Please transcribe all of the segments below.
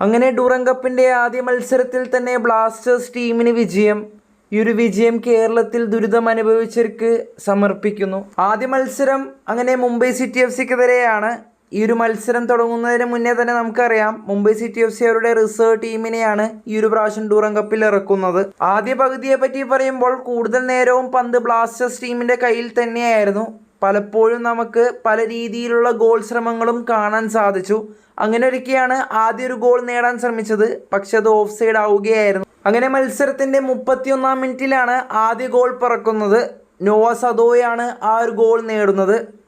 അങ്ങനെ ഡൂറൻ കപ്പിന്റെ ആദ്യ മത്സരത്തിൽ തന്നെ ബ്ലാസ്റ്റേഴ്സ് ടീമിന് വിജയം ഈ ഒരു വിജയം കേരളത്തിൽ ദുരിതം അനുഭവിച്ചവർക്ക് സമർപ്പിക്കുന്നു. ആദ്യ മത്സരം അങ്ങനെ മുംബൈ സിറ്റി എഫ് സിക്കെതിരെയാണ്. ഈ ഒരു മത്സരം തുടങ്ങുന്നതിന് മുന്നേ തന്നെ നമുക്കറിയാം മുംബൈ സിറ്റി എഫ് സി അവരുടെ റിസർവ് ടീമിനെയാണ് ഈ ഒരു പ്രാവശ്യം ഡൂറൻ കപ്പിൽ ഇറക്കുന്നത്. ആദ്യ പകുതിയെ പറ്റി പറയുമ്പോൾ കൂടുതൽ നേരവും പന്ത് ബ്ലാസ്റ്റേഴ്സ് ടീമിന്റെ കയ്യിൽ തന്നെയായിരുന്നു. പലപ്പോഴും നമുക്ക് പല രീതിയിലുള്ള ഗോൾ ശ്രമങ്ങളും കാണാൻ സാധിച്ചു. അങ്ങനെ ഒരിക്കെയാണ് ആദ്യ ഒരു ഗോൾ നേടാൻ ശ്രമിച്ചത്. പക്ഷെ അത് ഓഫ് സൈഡ് ആവുകയായിരുന്നു. അങ്ങനെ മത്സരത്തിന്റെ മുപ്പത്തിയൊന്നാം മിനിറ്റിലാണ് ആദ്യ ഗോൾ പിറക്കുന്നത്. നോവ സദോയാണ് ആ ഒരു ഗോൾ നേടുന്നത്.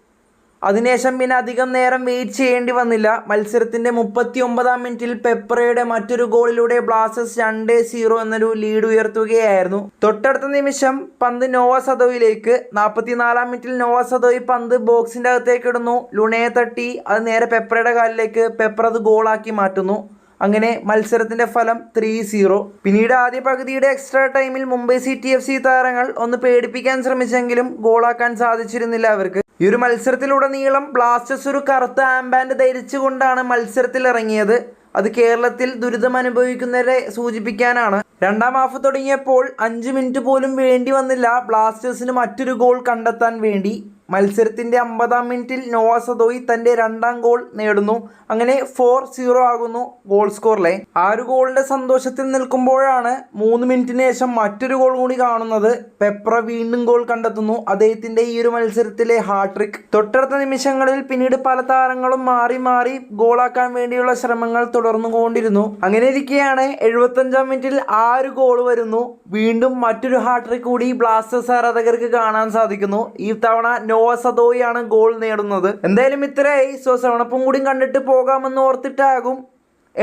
അതിനുശേഷം പിന്നെ അധികം നേരം വെയിറ്റ് ചെയ്യേണ്ടി വന്നില്ല. മത്സരത്തിന്റെ മുപ്പത്തി ഒമ്പതാം മിനിറ്റിൽ പെപ്പറയുടെ മറ്റൊരു ഗോളിലൂടെ ബ്ലാസ്റ്റേഴ്സ് രണ്ട് സീറോ എന്നൊരു ലീഡ് ഉയർത്തുകയായിരുന്നു. തൊട്ടടുത്ത നിമിഷം പന്ത് നോവ സദോയിലേക്ക്. നാൽപ്പത്തിനാലാം മിനിറ്റിൽ നോവ സദോയി പന്ത് ബോക്സിന്റെ അകത്തേക്ക് ഇടുന്നു. ലുണയെ തട്ടി. അത് നേരെ പെപ്പറയുടെ കാലിലേക്ക്. പെപ്പർ അത് ഗോളാക്കി മാറ്റുന്നു. അങ്ങനെ മത്സരത്തിന്റെ ഫലം ത്രീ സീറോ പിന്നീട് ആദ്യ പകുതിയുടെ എക്സ്ട്രാ ടൈമിൽ മുംബൈ സിറ്റി എഫ് സി താരങ്ങൾ ഒന്ന് പേടിപ്പിക്കാൻ ശ്രമിച്ചെങ്കിലും ഗോളാക്കാൻ സാധിച്ചിരുന്നില്ല അവർക്ക്. ഈ ഒരു മത്സരത്തിലുടനീളം ബ്ലാസ്റ്റേഴ്സ് ഒരു കറുത്ത ആംബാൻഡ് ധരിച്ചുകൊണ്ടാണ് മത്സരത്തിൽ ഇറങ്ങിയത് അത് കേരളത്തിൽ ദുരിതം അനുഭവിക്കുന്നവരെ സൂചിപ്പിക്കാനാണ്. രണ്ടാം ഹാഫ് തുടങ്ങിയപ്പോൾ അഞ്ച് മിനിറ്റ് പോലും വേണ്ടി വന്നില്ല. ബ്ലാസ്റ്റേഴ്സിന് മറ്റൊരു ഗോൾ കണ്ടെത്താൻ വേണ്ടി. മത്സരത്തിന്റെ അമ്പതാം മിനിറ്റിൽ നോവ സദോയി തന്റെ രണ്ടാം ഗോൾ നേടുന്നു. അങ്ങനെ ഫോർ സീറോ ആകുന്നു ഗോൾ സ്കോറിലെ ആ ഒരു ഗോളിന്റെ സന്തോഷത്തിൽ നിൽക്കുമ്പോഴാണ് മൂന്ന് മിനിറ്റിന് ശേഷം മറ്റൊരു ഗോൾ കൂടി കാണുന്നത്. പെപ്ര വീണ്ടും ഗോൾ കണ്ടെത്തുന്നു. അദ്ദേഹത്തിന്റെ ഈ ഒരു മത്സരത്തിലെ ഹാട്രിക് തൊട്ടടുത്ത നിമിഷങ്ങളിൽ പിന്നീട് പല താരങ്ങളും മാറി മാറി ഗോളാക്കാൻ വേണ്ടിയുള്ള ശ്രമങ്ങൾ തുടർന്നു കൊണ്ടിരുന്നു അങ്ങനെ ഇരിക്കെയാണ് എഴുപത്തഞ്ചാം മിനിറ്റിൽ ആ ഒരു ഗോൾ വരുന്നു. വീണ്ടും മറ്റൊരു ഹാട്രിക് കൂടി ബ്ലാസ്റ്റേഴ്സ് ആരാധകർക്ക് കാണാൻ സാധിക്കുന്നു. ഈ തവണ നോവ സദോയാണ് ഗോൾ നേടുന്നത്. എന്തായാലും ഇത്ര ഐസോ സെവണപ്പും കൂടി കണ്ടിട്ട് പോകാമെന്ന് ഓർത്തിട്ടാകും.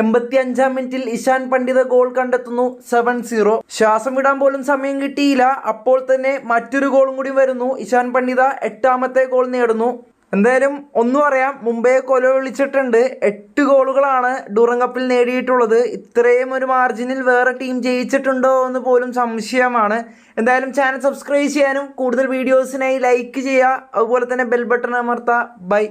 എൺപത്തി അഞ്ചാം മിനിറ്റിൽ ഇഷാൻ പണ്ഡിത ഗോൾ കണ്ടെത്തുന്നു. സെവൻ സീറോ ശ്വാസം വിടാൻ പോലും സമയം കിട്ടിയില്ല. അപ്പോൾ തന്നെ മറ്റൊരു ഗോളും കൂടി വരുന്നു. ഇഷാൻ പണ്ഡിത എട്ടാമത്തെ ഗോൾ നേടുന്നു. എന്തായാലും ഒന്നും പറയാം മുംബൈയെ കൊല വിളിച്ചിട്ടുണ്ട്. എട്ട് ഗോളുകളാണ് ഡൂറങ്കപ്പിൽ നേടിയിട്ടുള്ളത്. ഇത്രയും ഒരു മാർജിനിൽ വേറെ ടീം ജയിച്ചിട്ടുണ്ടോ എന്ന് പോലും സംശയമാണ്. എന്തായാലും ചാനൽ സബ്സ്ക്രൈബ് ചെയ്യാനും കൂടുതൽ വീഡിയോസിനായി ലൈക്ക് ചെയ്യുക. അതുപോലെ തന്നെ ബെൽ ബട്ടൺ അമർത്തുക ബൈ.